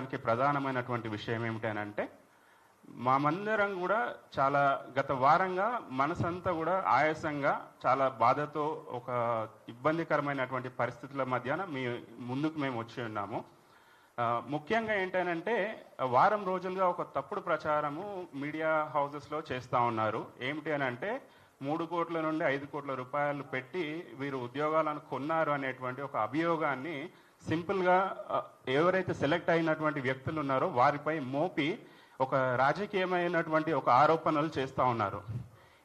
చెప్పడానికి ప్రధానమైనటువంటి విషయం ఏమిటనంటే మామందరం కూడా చాలా గత వారంగా మనసంతా కూడా ఆయాసంగా చాలా బాధతో ఒక ఇబ్బందికరమైనటువంటి పరిస్థితుల మధ్యాన మీ ముందుకు మేము వచ్చి ఉన్నాము. ముఖ్యంగా ఏంటనంటే వారం రోజులుగా ఒక తప్పుడు ప్రచారము మీడియా హౌసెస్లో చేస్తూ ఉన్నారు. ఏమిటి అని అంటే మూడు కోట్ల నుండి ఐదు కోట్ల రూపాయలు పెట్టి వీరు ఉద్యోగాలను కొన్నారు అనేటువంటి ఒక అభియోగాన్ని సింపుల్గా ఎవరైతే సెలెక్ట్ అయినటువంటి వ్యక్తులు ఉన్నారో వారిపై మోపి ఒక రాజకీయమైనటువంటి ఒక ఆరోపణలు చేస్తూ ఉన్నారు.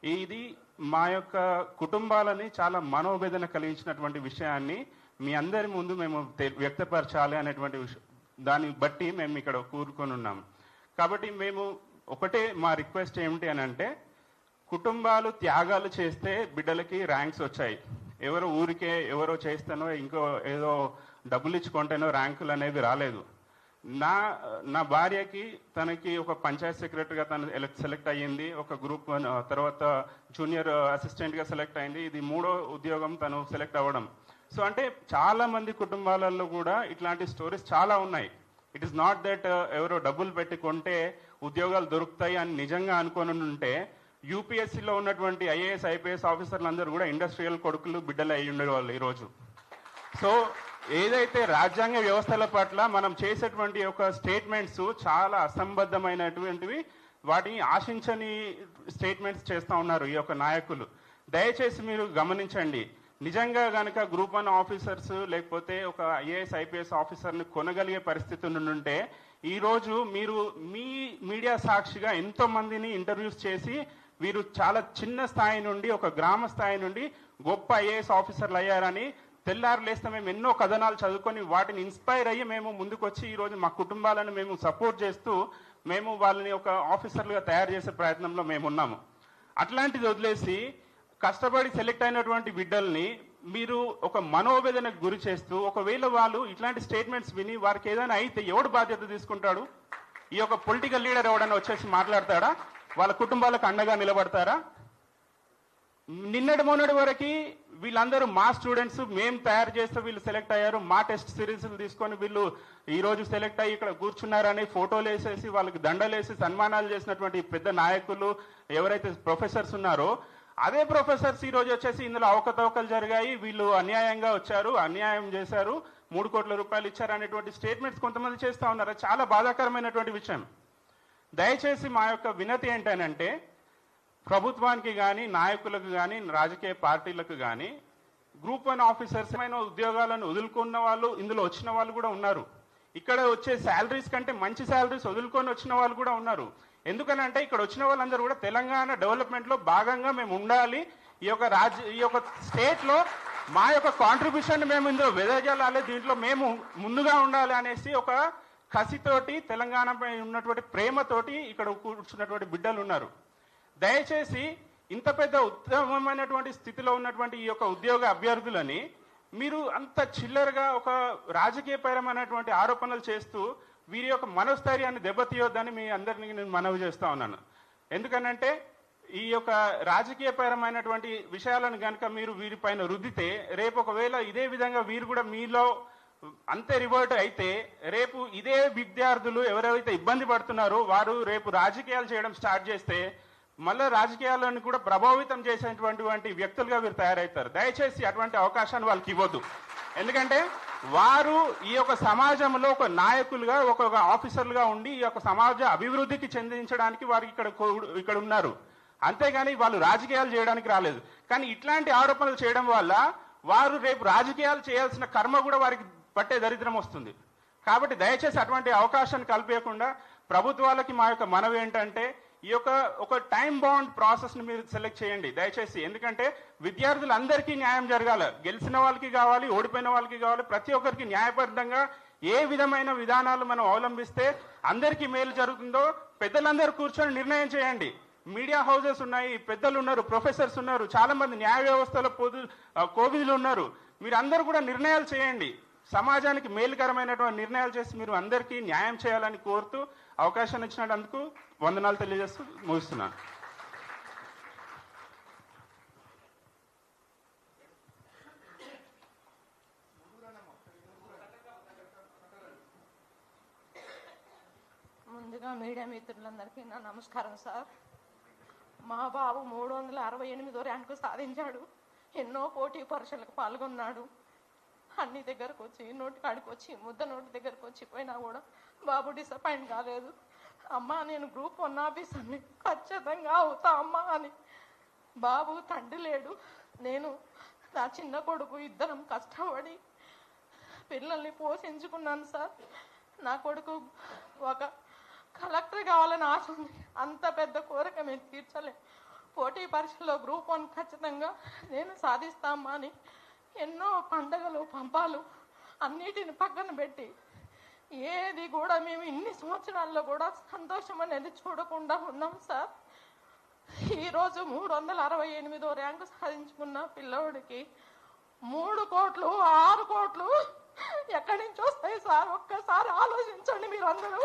ఇది మా యొక్క కుటుంబాలని చాలా మనోవేదన కలిగించినటువంటి విషయాన్ని మీ అందరి ముందు మేము తె- వ్యక్తపరచాలి అనేటువంటి దాన్ని బట్టి మేము ఇక్కడ కూరుకొని ఉన్నాం. కాబట్టి మేము ఒకటే మా రిక్వెస్ట్ ఏమిటి అని అంటే కుటుంబాలు త్యాగాలు చేస్తే బిడ్డలకి ర్యాంక్స్ వచ్చాయి. ఎవరో ఊరికే ఎవరో చేస్తానో ఇంకో ఏదో డబ్బులు ఇచ్చుకుంటేనో ర్యాంకులు అనేవి రాలేదు. నా నా భార్యకి తనకి ఒక పంచాయత్ సెక్రటరీగా తను సెలెక్ట్ అయ్యింది. ఒక గ్రూప్ తర్వాత జూనియర్ అసిస్టెంట్గా సెలెక్ట్ అయింది. ఇది మూడో ఉద్యోగం తను సెలెక్ట్ అవ్వడం. సో అంటే చాలా మంది కుటుంబాలలో కూడా ఇట్లాంటి స్టోరీస్ చాలా ఉన్నాయి. ఇట్ ఇస్ నాట్ దట్ ఎవరో డబ్బులు పెట్టుకుంటే ఉద్యోగాలు దొరుకుతాయి అని నిజంగా అనుకొని ఉంటే యూపీఎస్సీలో ఉన్నటువంటి ఐఏఎస్ ఐపీఎస్ ఆఫీసర్లు అందరూ కూడా ఇండస్ట్రియల్ కొడుకులు బిడ్డలు అయి ఉండేవాళ్ళు ఈరోజు. సో ఏదైతే రాజ్యాంగ వ్యవస్థల పట్ల మనం చేసేటువంటి ఒక స్టేట్మెంట్స్ చాలా అసంబద్ధమైనటువంటివి వాటిని ఆశించని స్టేట్మెంట్స్ చేస్తూ ఉన్నారు ఈ యొక్క నాయకులు. దయచేసి మీరు గమనించండి. నిజంగా గనక గ్రూప్ వన్ ఆఫీసర్స్ లేకపోతే ఒక ఐఏఎస్ ఐపీఎస్ ఆఫీసర్ని కొనగలిగే పరిస్థితి ఉంటే ఈరోజు మీరు మీ మీడియా సాక్షిగా ఎంతో మందిని ఇంటర్వ్యూస్ చేసి వీరు చాలా చిన్న స్థాయి నుండి ఒక గ్రామ స్థాయి నుండి గొప్ప ఐఏఎస్ ఆఫీసర్లు అయ్యారని తెల్లారు లేస్తే మేము ఎన్నో కథనాలు చదువుకొని వాటిని ఇన్స్పైర్ అయ్యి మేము ముందుకొచ్చి ఈరోజు మా కుటుంబాలను మేము సపోర్ట్ చేస్తూ మేము వాళ్ళని ఒక ఆఫీసర్లుగా తయారు చేసే ప్రయత్నంలో మేము ఉన్నాము. అట్లాంటిది వదిలేసి కష్టపడి సెలెక్ట్ అయినటువంటి బిడ్డల్ని మీరు ఒక మనోవేదనకు గురి చేస్తూ ఒకవేళ వాళ్ళు ఇట్లాంటి స్టేట్మెంట్స్ విని వారికి ఏదైనా అయితే ఎవడు బాధ్యత తీసుకుంటాడు? ఈ యొక్క పొలిటికల్ లీడర్ ఎవడన్నా వచ్చేసి మాట్లాడతాడా? వాళ్ళ కుటుంబాలకు అండగా నిలబడతారా? నిన్నటి మొన్నటి వరకు వీళ్ళందరూ మా స్టూడెంట్స్ మేము తయారు చేస్తే వీళ్ళు సెలెక్ట్ అయ్యారు. మా టెస్ట్ సిరీస్ తీసుకొని వీళ్ళు ఈ రోజు సెలెక్ట్ అయ్యి ఇక్కడ కూర్చున్నారని ఫోటోలు వేసేసి వాళ్ళకి దండలేసి సన్మానాలు చేసినటువంటి పెద్ద నాయకులు ఎవరైతే ప్రొఫెసర్స్ ఉన్నారో అదే ప్రొఫెసర్స్ ఈ రోజు వచ్చేసి ఇందులో అవకతవకలు జరిగాయి. వీళ్ళు అన్యాయంగా వచ్చారు అన్యాయం చేశారు. మూడు కోట్ల రూపాయలు ఇచ్చారు అనేటువంటి స్టేట్మెంట్స్ కొంతమంది చేస్తూ ఉన్నారు. చాలా బాధాకరమైనటువంటి విషయం. దయచేసి మా యొక్క వినతి ఏంటనంటే ప్రభుత్వానికి కానీ నాయకులకు కానీ రాజకీయ పార్టీలకు కానీ గ్రూప్ వన్ ఆఫీసర్స్ ఏమైనా ఉద్యోగాలను వదులుకున్న వాళ్ళు ఇందులో వచ్చిన వాళ్ళు కూడా ఉన్నారు. ఇక్కడ వచ్చే శాలరీస్ కంటే మంచి శాలరీస్ వదులుకొని వచ్చిన వాళ్ళు కూడా ఉన్నారు. ఎందుకనంటే ఇక్కడ వచ్చిన వాళ్ళందరూ కూడా తెలంగాణ డెవలప్మెంట్లో భాగంగా మేము ఉండాలి. ఈ యొక్క రాజ్య ఈ యొక్క స్టేట్లో మా యొక్క కాంట్రిబ్యూషన్ మేము ఇందులో వెదజల్లాలి. దీంట్లో మేము ముందుగా ఉండాలి అనేసి ఒక కసితోటి తెలంగాణపై ఉన్నటువంటి ప్రేమతోటి ఇక్కడ కూర్చున్నటువంటి బిడ్డలు ఉన్నారు. దయచేసి ఇంత పెద్ద ఉత్తమమైనటువంటి స్థితిలో ఉన్నటువంటి ఈ యొక్క ఉద్యోగ అభ్యర్థులని మీరు అంత చిల్లరగా ఒక రాజకీయపరమైనటువంటి ఆరోపణలు చేస్తూ వీరి యొక్క మనోస్థైర్యాన్ని దెబ్బతీయొద్దని మీ అందరినీ నేను మనవి చేస్తా ఉన్నాను. ఎందుకనంటే ఈ యొక్క రాజకీయపరమైనటువంటి విషయాలను కనుక మీరు వీరిపైన రుద్దితే రేపు ఒకవేళ ఇదే విధంగా వీరు కూడా మీలో అంతే రివర్ట్ అయితే రేపు ఇదే విద్యార్థులు ఎవరైతే ఇబ్బంది పడుతున్నారో వారు రేపు రాజకీయాలు చేయడం స్టార్ట్ చేస్తే మళ్ళీ రాజకీయాలను కూడా ప్రభావితం చేసేటువంటి వ్యక్తులుగా వీరు తయారవుతారు. దయచేసి అటువంటి అవకాశాన్ని వాళ్ళకి ఇవ్వద్దు. ఎందుకంటే వారు ఈ యొక్క సమాజంలో ఒక నాయకులుగా ఒక ఆఫీసర్లుగా ఉండి ఈ యొక్క సమాజ అభివృద్ధికి చెందించడానికి వారు ఇక్కడ ఇక్కడ ఉన్నారు. అంతేగాని వాళ్ళు రాజకీయాలు చేయడానికి రాలేదు. కానీ ఇట్లాంటి ఆరోపణలు చేయడం వల్ల వారు రేపు రాజకీయాలు చేయాల్సిన కర్మ కూడా వారికి పట్టే దరిద్రం వస్తుంది. కాబట్టి దయచేసి అటువంటి అవకాశాన్ని కల్పించకుండా ప్రభుత్వాలకి మా యొక్క మనవి ఏంటంటే ఈ యొక్క ఒక టైం బౌండ్ ప్రాసెస్ని మీరు సెలెక్ట్ చేయండి. దయచేసి ఎందుకంటే విద్యార్థులందరికీ న్యాయం జరగాల. గెలిచిన వాళ్ళకి కావాలి ఓడిపోయిన వాళ్ళకి కావాలి. ప్రతి ఒక్కరికి న్యాయబద్ధంగా ఏ విధమైన విధానాలు మనం అవలంబిస్తే అందరికీ మేలు జరుగుతుందో పెద్దలందరూ కూర్చొని నిర్ణయం చేయండి. మీడియా హౌసెస్ ఉన్నాయి పెద్దలు ఉన్నారు ప్రొఫెసర్స్ ఉన్నారు చాలా మంది న్యాయ వ్యవస్థలో పొదు కోవిధులు ఉన్నారు. మీరు అందరూ కూడా నిర్ణయాలు చేయండి. సమాజానికి మేలుకరమైనటువంటి నిర్ణయాలు చేసి మీరు అందరికీ న్యాయం చేయాలని కోరుతూ అవకాశం ఇచ్చినందుకు వందనాలు తెలియజేస్తూ ముగిస్తున్నాను ముందుగా మీడియా మిత్రులందరికీ నా నమస్కారం సార్. మా బాబు మూడు వందల అరవై ఎనిమిదో ర్యాంకు సాధించాడు. ఎన్నో పోటీ పరీక్షలకు పాల్గొన్నాడు. అన్ని దగ్గరకు వచ్చి నోటి కాడికి వచ్చి ముద్ద నోటి దగ్గరకు వచ్చి పోయినా కూడా బాబు డిసప్పాయింట్ కాలేదు. అమ్మా నేను గ్రూప్ వన్ ఆఫీసర్ని ఖచ్చితంగా అవుతా అమ్మా అని. బాబు తండ్రి లేడు. నేను నా చిన్న కొడుకు ఇద్దరం కష్టపడి పిల్లల్ని పోషించుకున్నాను సార్. నా కొడుకు ఒక కలెక్టర్ కావాలని ఆశ ఉంది. అంత పెద్ద కోరిక మేము తీర్చలేం. పోటీ పరీక్షలో గ్రూప్ వన్ ఖచ్చితంగా నేను సాధిస్తామా అని ఎన్నో పండగలు పంపాలు అన్నిటిని పక్కన పెట్టి ఏది కూడా మేము ఇన్ని సంవత్సరాల్లో కూడా సంతోషం అనేది చూడకుండా ఉన్నాం సార్. ఈరోజు మూడు వందల అరవై ఎనిమిదో ర్యాంకు సాధించుకున్న పిల్లోడికి మూడు కోట్లు ఆరు కోట్లు ఎక్కడి నుంచి వస్తాయి సార్? ఒక్కసారి ఆలోచించండి మీరు అందరూ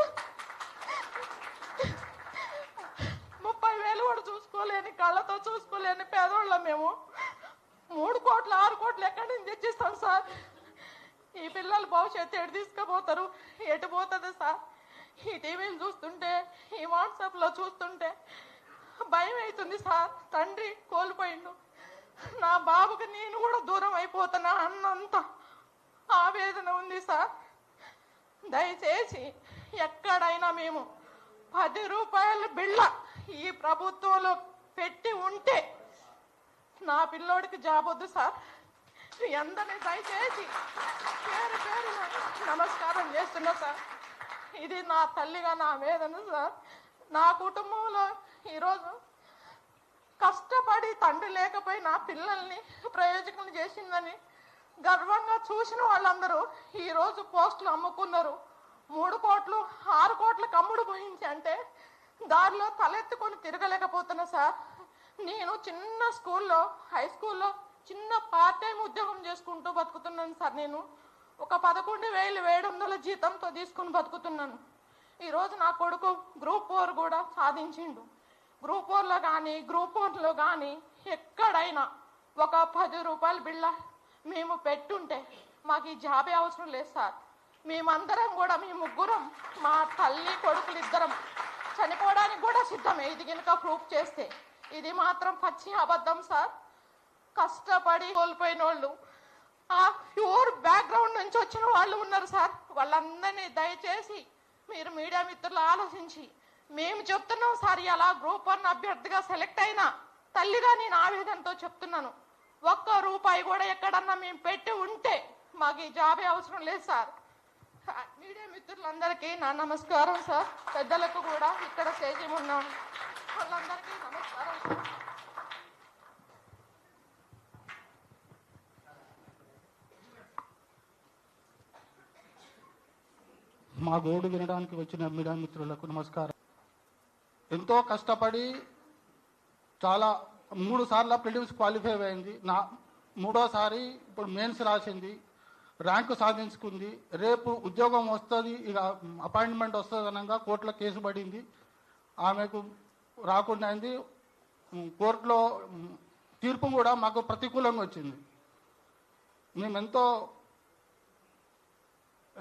ముప్పై వేలు కూడా చూసుకోలేని కళ్ళతో చూసుకోలేని పేదోళ్ళం మేము. మూడు కోట్లు ఆరు కోట్లు ఎక్కడి నుంచి తెచ్చిస్తాం సార్? ఈ పిల్లల భవిష్యత్తు ఎటు తీసుకుపోతారు? ఎటు పోతుంది సార్? ఈ టీవీలు చూస్తుంటే ఈ వాట్సాప్లో చూస్తుంటే భయం అవుతుంది సార్. తండ్రి కోల్పోయిండు. నా బాబుకి నేను కూడా దూరం అయిపోతున్నా అన్నంత ఆవేదన ఉంది సార్. దయచేసి ఎక్కడైనా మేము పది రూపాయల బిళ్ళ ఈ ప్రభుత్వంలో పెట్టి ఉంటే నా పిల్లోడికి జాబ్ వద్దు సార్. మీ అందరినీ దయచేసి పేరు పేరు నమస్కారం చేస్తున్నా సార్. ఇది నా తల్లిగా నా వేదన సార్. నా కుటుంబంలో ఈరోజు కష్టపడి తండ్రి లేకపోయినా పిల్లల్ని ప్రయోజకం చేసిందని గర్వంగా చూసిన వాళ్ళందరూ ఈరోజు పోస్టులు అమ్ముకున్నారు. మూడు కోట్లు ఆరు కోట్ల కమ్ముడు పోయించి అంటే దారిలో తలెత్తుకొని తిరగలేకపోతున్నా సార్. నేను చిన్న స్కూల్లో హై స్కూల్లో చిన్న పార్ట్ టైం ఉద్యోగం చేసుకుంటూ బతుకుతున్నాను సార్ నేను. ఒక పదకొండు వేలు ఏడు వందల జీతంతో తీసుకుని బతుకుతున్నాను. ఈరోజు నా కొడుకు గ్రూప్ ఫోర్ కూడా సాధించిండు. గ్రూప్ ఫోర్లో కానీ గ్రూప్ వన్లో కానీ ఎక్కడైనా ఒక పది రూపాయల బిళ్ళ మేము పెట్టుంటే మాకు ఈ జాబే అవసరం లేదు సార్. మేమందరం కూడా మీ ముగ్గురం మా తల్లి కొడుకులు ఇద్దరం చనిపోవడానికి కూడా సిద్ధమే. ఇది కనుక ప్రూఫ్ చేస్తే. ఇది మాత్రం పచ్చి అబద్ధం సార్. కష్టపడి కోల్పోయిన వాళ్ళు ఆ ప్యూర్ బ్యాక్గ్రౌండ్ నుంచి వచ్చిన వాళ్ళు ఉన్నారు సార్? వాళ్ళందరినీ దయచేసి మీరు మీడియా మిత్రులు ఆలోచించి మేము చెప్తున్నాం సార్ ఎలా గ్రూప్ వన్ అభ్యర్థిగా సెలెక్ట్ అయినా తల్లిగా నేను ఆవేదనతో చెప్తున్నాను. ఒక్క రూపాయి కూడా ఎక్కడన్నా మేము పెట్టి ఉంటే మాకు ఈ జాబే అవసరం లేదు సార్. మీడియా మిత్రులందరికీ నా నమస్కారం సార్. పెద్దలకు కూడా ఇక్కడ స్టేజీ ఉన్నాం వాళ్ళందరికీ నమస్కారం సార్. మా గోడు వినడానికి వచ్చిన మీడియా మిత్రులకు నమస్కారం. ఎంతో కష్టపడి చాలా మూడు సార్లు ప్రిలిమ్స్ క్వాలిఫై అయింది. నా మూడోసారి ఇప్పుడు మెయిన్స్ రాసింది. ర్యాంకు సాధించుకుంది. రేపు ఉద్యోగం వస్తుంది ఇక అపాయింట్మెంట్ వస్తుంది అనగా కోర్టులో కేసు పడింది. ఆమెకు రాకుండా అయింది. కోర్టులో తీర్పు కూడా మాకు ప్రతికూలంగా వచ్చింది. మేము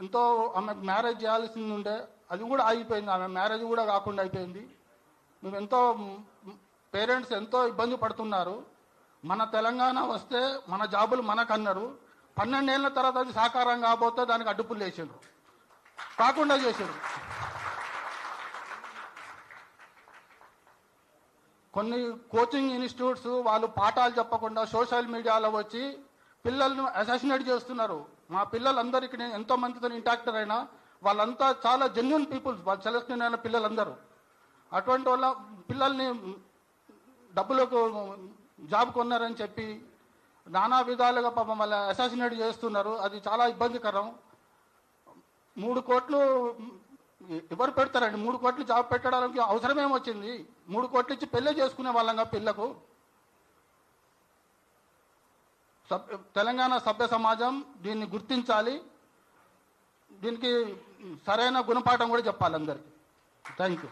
ఎంతో ఆమెకు ఆమె మ్యారేజ్ చేయాల్సింది ఉండే అది కూడా ఆగిపోయింది. ఆమె మ్యారేజ్ కూడా కాకుండా అయిపోయింది. మేము ఎంతో పేరెంట్స్ ఎంతో ఇబ్బంది పడుతున్నారు. మన తెలంగాణ వస్తే మన జాబులు మనకు అన్నారు పన్నెండేళ్ళ తర్వాత అది సాకారం కాబోతే దానికి అడ్డుపులు వేసారు కాకుండా చేశారు కొన్ని కోచింగ్ ఇన్స్టిట్యూట్స్ వాళ్ళు పాఠాలు చెప్పకుండా సోషల్ మీడియాలో వచ్చి పిల్లలను అసాసినేట్ చేస్తున్నారు. మా పిల్లలందరికీ నేను ఎంతో మందితో ఇంటాక్టర్ అయినా వాళ్ళంతా చాలా జెన్యున్ పీపుల్స్ వాళ్ళు సెలెక్షన్ అయిన పిల్లలందరూ. అటువంటి వాళ్ళ పిల్లల్ని డబ్బులకు జాబ్ కొన్నారని చెప్పి నానా విధాలుగా పాపం వాళ్ళ అసాసినేట్ చేస్తున్నారు. అది చాలా ఇబ్బందికరం. మూడు కోట్లు ఎవరు పెడతారండి? మూడు కోట్లు జాబ్ పెట్టడానికి అవసరమేమొచ్చింది? మూడు కోట్లు ఇచ్చి పెళ్ళి చేసుకునే వాళ్ళంగా పిల్లకు. సబ్ తెలంగాణ సభ్య సమాజం దీన్ని గుర్తించాలి. దీనికి సరైన గుణపాఠం కూడా చెప్పాలి అందరికీ. థ్యాంక్ యూ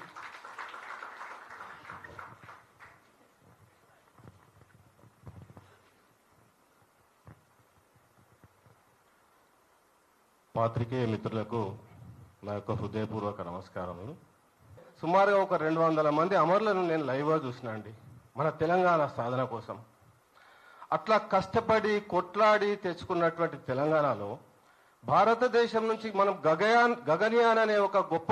పాత్రికేయ మిత్రులకు నా యొక్క హృదయపూర్వక నమస్కారములు. సుమారుగా ఒక రెండు వందల మంది అమరులను నేను లైవ్గా చూసినా అండి. మన తెలంగాణ సాధన కోసం. అట్లా కష్టపడి కొట్లాడి తెచ్చుకున్నటువంటి తెలంగాణలో భారతదేశం నుంచి మనం గగయాన్ గగన్యాన్ అనే ఒక గొప్ప